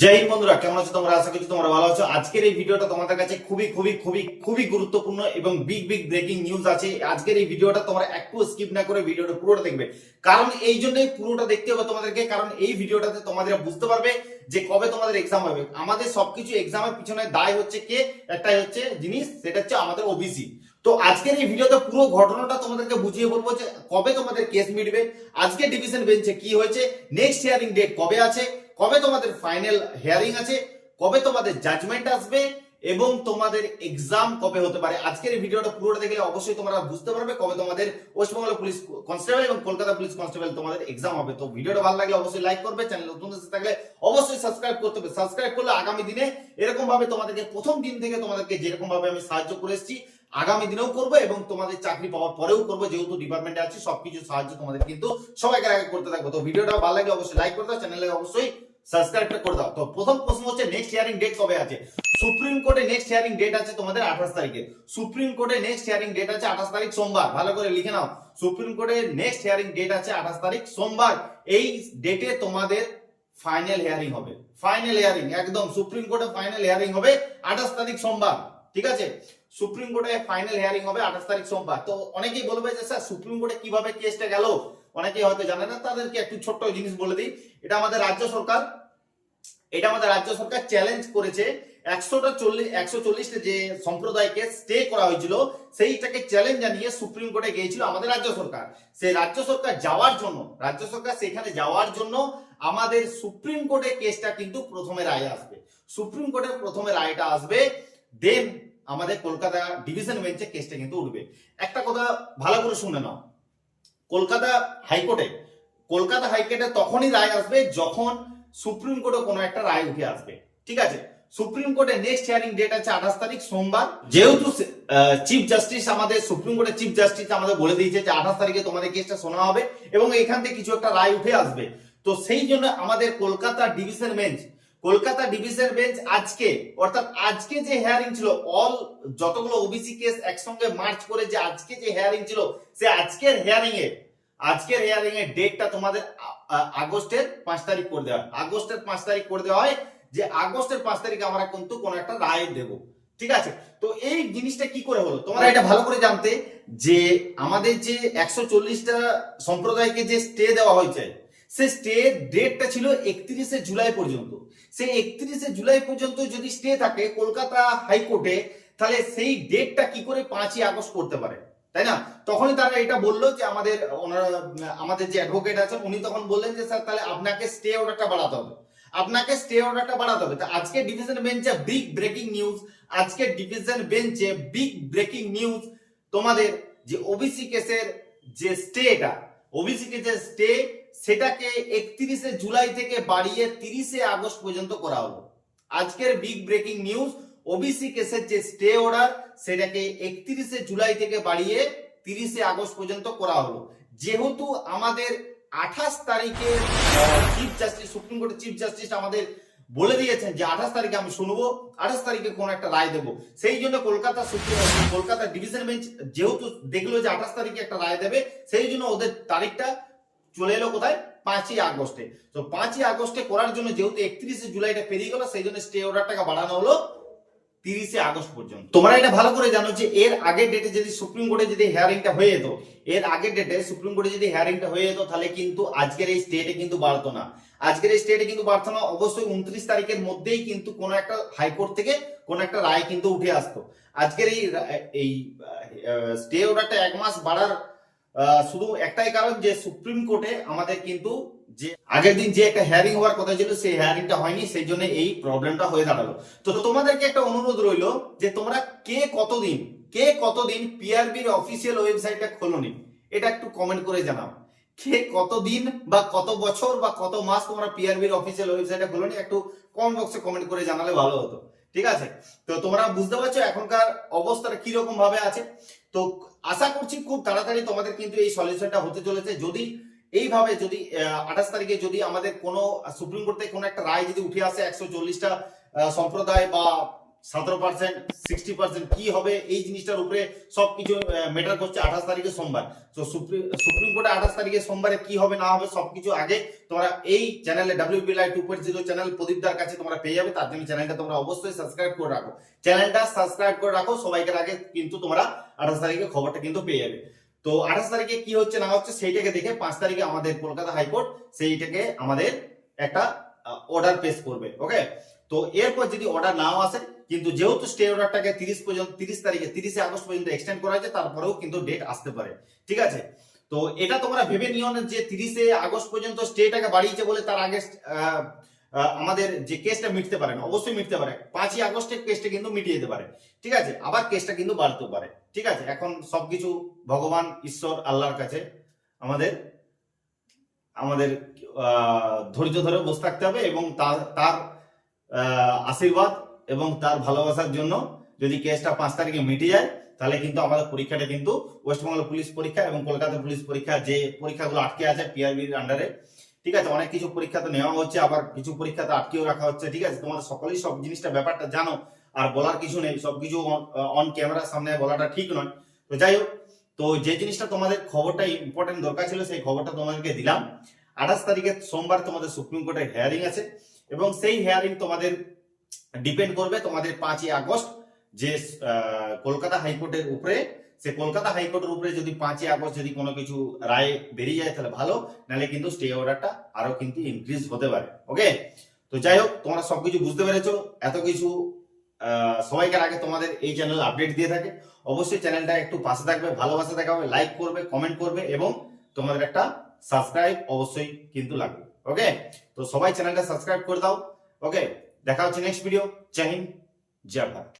জয় হিন্দ বন্ধুরা, কেমন আছো তোমরা? আশা করছি তোমরা ভালো আছো। আজকের এই ভিডিওটা তোমাদের কাছে খুবই খুবই খুবই খুবই গুরুত্বপূর্ণ এবং বিগ বিগ ব্রেকিং নিউজ আছে। আজকের এই ভিডিওটা তোমরা একটু স্কিপ না করে ভিডিওটা পুরোটা দেখবে। কারণ এই জন্যই পুরোটা দেখতে হবে তোমাদেরকে, কারণ এই ভিডিওটাতে তোমাদের বুঝতে পারবে যে কবে তোমাদের এক্সাম হবে। আমাদের সবকিছু এক্সামের পিছনে দায় হচ্ছে কে? একটাই হচ্ছে জিনিস, সেটা হচ্ছে আমাদের ওবিসি তো আজকের এই ভিডিওতে পুরো ঘটনাটা তোমাদেরকে বুঝিয়ে বলব যে কবে তোমাদের কেস মিটবে, আজকে ডিভিশন বেঞ্চে কি হয়েছে নেক্সট হিয়ারিং ডেট কবে আছে কবে তোমাদের ফাইনাল হিয়ারিং আছে, কবে তোমাদের জাজমেন্ট আসবে, এবং তোমাদের এক্সাম কবে হতে পারে? আজকের এই ভিডিওটা পুরোটা দেখলে অবশ্যই তোমরা বুঝতে পারবে কবে তোমাদের ওয়েস্টবেঙ্গল পুলিশ কনস্টেবল এবং কলকাতা পুলিশ কনস্টেবল তোমাদের এক্সাম হবে। তো ভিডিওটা ভালো লাগলে অবশ্যই লাইক করবে চ্যানেল নতুন থাকলে অবশ্যই সাবস্ক্রাইব করতে হবে। সাবস্ক্রাইব করলে আগামী দিনে এরকম ভাবে তোমাদেরকে প্রথম দিন থেকে তোমাদেরকে যেরকম ভাবে আমি সাহায্য করে এসেছি আগামী দিনেও করব এবং তোমাদের চাকরি পাওয়ার পরেও করব, যেহেতু ডিপার্টমেন্টে আছি সবকিছু সাহায্য তোমাদের কিন্তু সবাইকে আগে করতে থাকব। তো ভিডিওটা ভালো লাগলে অবশ্যই লাইক করে দাও চ্যানেলে অবশ্যই সাবস্ক্রাইবটা করে দাও। তো প্রথম প্রশ্ন হচ্ছে নেক্সট হিয়ারিং ডেট কবে আছে? সুপ্রিম কোর্টে নেক্সট হিয়ারিং ডেট আছে তোমাদের আঠাশ তারিখে। সুপ্রিম কোর্টে নেক্সট হিয়ারিং ডেট আছে আঠাশ তারিখ সোমবার। ভালো করে লিখে নাও। সুপ্রিম কোর্টে নেক্সট হিয়ারিং ডেট আছে আঠাশ তারিখ সোমবার। এই ডেটে তোমাদের ফাইনাল হিয়ারিং হবে। ফাইনাল হিয়ারিং একদম সুপ্রিম কোর্টে ফাইনাল হিয়ারিং হবে আঠাশ তারিখ সোমবার। ঠিক আছে? সুপ্রিম কোর্টে ফাইনাল হিয়ারিং হবে আঠাশ তারিখ সোমবার। তো অনেকেই বলবে যে, স্যার সুপ্রিম কোর্টে কীভাবে কেসটা গেল? অনেকেই হয়তো জানে না। তাদেরকে একটু ছোট্ট জিনিস বলে দিই। এটা আমাদের রাজ্য সরকার, এটা আমাদের রাজ্য সরকার চ্যালেঞ্জ করেছে। একশোটা চল্লিশ, একশো চল্লিশটা যে সম্প্রদায়কে স্টে করা হয়েছিল, সেইটাকে চ্যালেঞ্জ জানিয়ে সুপ্রিম কোর্টে গিয়েছিল আমাদের রাজ্য সরকার। সেই রাজ্য সরকার যাওয়ার জন্য, রাজ্য সরকার সেখানে যাওয়ার জন্য আমাদের সুপ্রিম কোর্টে কেসটা কিন্তু প্রথমে রায় আসবে। সুপ্রিম কোর্টের প্রথমে রায়টা আসবে দেন আমাদের কলকাতা ডিভিশন বেঞ্চে কেসটা কিন্তু উঠবে। একটা কথা ভালো করে শুনে নাও। কলকাতা হাইকোর্টে কলকাতা হাইকোর্টে তখনই রায় আসবে যখন সুপ্রিম কোর্টে কোনো একটা রায় উঠে আসবে। ঠিক আছে? সুপ্রিম কোর্টে নেক্সট হিয়ারিং ডেট আছে আঠাশ তারিখ, সোমবার। যেহেতু চিফ জাস্টিস আমাদের, সুপ্রিম কোর্টের চিফ জাস্টিস আমাদের বলে দিয়েছে যে আঠাশ তারিখে তোমাদের কেসটা শোনা হবে এবং এখান থেকে কিছু একটা রায় উঠে আসবে। তো সেই জন্য আমাদের Kolkata division bench Kolkata division bench আজকে, অর্থাৎ আজকে যে হেয়ারিং ছিল অল যতগুলো ওবিসি কেস একসঙ্গে মার্চ করে যে আজকে যে হেয়ারিং ছিল, সে আজকের হিয়ারিং এ, আজকের হিয়ারিং এর ডেটটা তোমাদের আগস্টের পাঁচ তারিখ করে দেওয়া হয়। আগস্টের পাঁচ তারিখ করে দেওয়া হয় যে আগস্টের পাঁচ তারিখে আমরা কিন্তু কোনো একটা রায় দেব। ঠিক আছে? তো এই জিনিসটা কি করে হলো? তোমরা এটা ভালো করে জানতে যে আমাদের যে একশো চল্লিশটা সম্প্রদায়কে যে স্টে দেওয়া হয়েছে, সে স্টে ডেটটা ছিল একত্রিশে জুলাই পর্যন্ত। সেই একত্রিশে জুলাই পর্যন্ত যদি স্টে থাকে কলকাতা হাইকোর্টে, তাহলে সেই ডেটটা কি করে পাঁচই আগস্ট করতে পারে? তাই না? তখনই তারা এটা বলল যে আমাদের, ওনারা, আমাদের যে অ্যাডভোকেট আছেন, উনি তখন বললেন যে, স্যার, তাহলে আপনাকে স্টে অর্ডারটা বাড়াতে হবে। আপনাকে স্টে অর্ডারটা বাড়াতে হবে। তো আজকে ডিভিশন বেঞ্চে বিগ ব্রেকিং নিউজ আজকে ডিভিশন বেঞ্চে বিগ ব্রেকিং নিউজ তোমাদের যে ওবিসি কেসের যে স্টেটা ওবিসি কেসের স্টে সেটাকে একত্রিশে জুলাই থেকে বাড়িয়ে তিরিশে আগস্ট পর্যন্ত করা হলো। আজকের বিগ ব্রেকিং নিউজ ওবিসি কেসের যে স্টে অর্ডার সেটাকে একত্রিশে জুলাই থেকে বাড়িয়ে তিরিশে আগস্ট পর্যন্ত করা হলো। যেহেতু আমাদের আঠাশ তারিখে চিফ জাস্টিস সুপ্রিম কোর্টের চিফ জাস্টিস আমাদের বলে দিয়েছেন যে আঠাশ তারিখে আমি শুনব, আঠাশ তারিখে কোন একটা রায় দেবো। সেই জন্য Kolkata Supreme, Kolkata division bench যেহেতু দেখল যে আঠাশ তারিখে একটা রায় দেবে, সেই জন্য ওদের তারিখটা চলে এলো কোথায়? পাঁচই আগস্টে। তো পাঁচই আগস্টে করার জন্য যেহেতু একত্রিশে জুলাইটা পেরিয়ে গেল, সেই জন্য স্টে অর্ডারটাকে বাড়ানো হলো তিরিশে আগস্ট পর্যন্ত। তোমরা এটা ভালো করে জানো যে এর আগের ডেটে যদি সুপ্রিম কোর্টে যদি হেয়ারিংটা হয়ে যেত, এর আগের ডেটে সুপ্রিম কোর্টে যদি হেয়ারিংটা হয়ে যেত, তাহলে কিন্তু আজকের এই স্টেটে কিন্তু বাড়তো না। আজকের এই স্টেটে কিন্তু বাড়তো না, অবশ্যই উনত্রিশ তারিখের মধ্যেই কিন্তু কোন একটা হাইকোর্ট থেকে কোন একটা রায় কিন্তু উঠে আসতো। আজকের এই এই স্টে অর্ডারটা এক মাস বাড়ার শুধু একটাই কারণ যে সুপ্রিম কোর্টে আমাদের কিন্তু যে আগের দিন যে একটা হিয়ারিং হওয়ার কথা ছিল, সেই হিয়ারিংটা হয়নি, সেই জন্য এই প্রবলেমটা হয়ে দাঁড়াল। তো তোমাদেরকে একটা অনুরোধ রইল যে তোমরা কে কতদিন কে কতদিন পিআরবির অফিসিয়াল ওয়েবসাইটটা খোলনি, এটা একটু কমেন্ট করে জানাও। কে কতদিন বা কত বছর বা কত মাস তোমরা পিআরবির অফিসিয়াল ওয়েবসাইটটা খোলনি, একটু কমেন্ট বক্সে কমেন্ট করে জানালে ভালো হতো। ঠিক আছে? তো তোমরা বুঝতে পারছ এখনকার অবস্থাটা কীরকম ভাবে আছে? তো আশা করছি খুব তাড়াতাড়ি তোমাদের কিন্তু এই সলিউশনটা হতে চলেছে। যদি এইভাবে যদি আঠাশ তারিখে যদি আমাদের কোনো, সুপ্রিম কোর্টে কোনো একটা রায় যদি উঠে আসে একশো চল্লিশটা সম্প্রদায় বা সতেরো পার্সেন্ট সিক্সটি পার্সেন্ট কি হবে? এই জিনিসটার উপরে সবকিছু মেটার করছে আঠাশ তারিখে সোমবার। তো সুপ্রিম কোর্টে আঠাশ তারিখে সোমবারে কি হবে, না হবে, সবকিছু আগে তোমরা এই চ্যানেলে W B lie two point zero channel প্রদীপদার কাছে তোমরা পেয়ে যাবে, তার জন্য চ্যানেলটা তোমরা অবশ্যই সাবস্ক্রাইব করে রাখো। চ্যানেলটা সাবস্ক্রাইব করে রাখো, সবাইকে আগে কিন্তু তোমরা আঠাশ তারিখে খবরটা কিন্তু পেয়ে যাবে। তো আঠাশ তারিখে কি হচ্ছে, না হচ্ছে, সেইটাকে দেখে পাঁচ তারিখে আমাদের কলকাতা হাইকোর্ট সেইটাকে আমাদের একটা অর্ডার পেশ করবে ওকে তো এরপর যদি অর্ডার নাও আসে, কিন্তু যেহেতু স্টে অর্ডারটাকে তিরিশ পর্যন্ত, তিরিশ তারিখে, তিরিশে আগস্ট পর্যন্ত এক্সটেন্ড করা হয়েছে, তারপরেও কিন্তু ডেট আসতে পারে। ঠিক আছে? তো এটা তোমরা ভেবে নিও না যে তিরিশে আগস্ট পর্যন্ত স্টেটাকে বাড়িয়েছে বলে তার আগে আমাদের যে কেসটা মিটতে পারে না। অবশ্যই মিটতে পারে। পাঁচই আগস্টের কেসটা কিন্তু মিটিয়ে যেতে পারে। ঠিক আছে? আবার কেসটা কিন্তু বাড়তেও পারে। ঠিক আছে? এখন সবকিছু ভগবান, ঈশ্বর, আল্লাহর কাছে আমাদের আমাদের ধৈর্য ধরে বসে থাকতে হবে এবং তার আশীর্বাদ এবং তার ভালোবাসার জন্য যদি কেসটা পাঁচ তারিখে মিটে যায়, তাহলে কিন্তু আমাদের পরীক্ষাটা কিন্তু ওয়েস্টবেঙ্গল পুলিশ পরীক্ষা এবং কলকাতা পুলিশ পরীক্ষা, যে পরীক্ষাগুলো আটকে আছে পিআরবির আন্ডারে ঠিক আছে? অনেক কিছু পরীক্ষা তো নেওয়া হচ্ছে, আবার কিছু পরীক্ষা তো আটকেও রাখা হচ্ছে, ঠিক আছে? তোমাদের সকলেই সব জিনিসটা ব্যাপারটা জানো, আর বলার কিছু নেই, সবকিছু অন ক্যামেরার সামনে বলাটা ঠিক নয়। তো যাই হোক, তো যে জিনিসটা তোমাদের খবরটা ইম্পর্টেন্ট দরকার ছিল, সেই খবরটা তোমাদেরকে দিলাম। আঠাশ তারিখে সোমবার তোমাদের সুপ্রিম কোর্টের হেয়ারিং আছে এবং সেই হেয়ারিং তোমাদের ডিপেন্ড করবে তোমাদের পাঁচই আগস্ট যে কলকাতা হাইকোর্টের উপরে, সে কলকাতা হাইকোর্টের উপরে যদি পাঁচই আগস্ট যদি কোনো কিছু রায় বেরিয়ে যায় তাহলে ভালো, নাহলে কিন্তু স্টে অর্ডারটা আরও কিন্তু ইনক্রিজ হতে পারে ওকে তো যাই হোক, তোমরা সবকিছু বুঝতে পেরেছ, এত কিছু সবাইকার আগে তোমাদের এই চ্যানেল আপডেট দিয়ে থাকে। অবশ্যই চ্যানেলটা একটু পাশে থাকবে, ভালোবাসা দেখাবে লাইক করবে কমেন্ট করবে এবং তোমাদের একটা সাবস্ক্রাইব অবশ্যই কিন্তু লাগবে। ওকে তো সবাই চ্যানেলটা সাবস্ক্রাইব করে দাও। ওকে দেখা হচ্ছে নেক্সট ভিডিও জয় হিন্দ জয় ভারত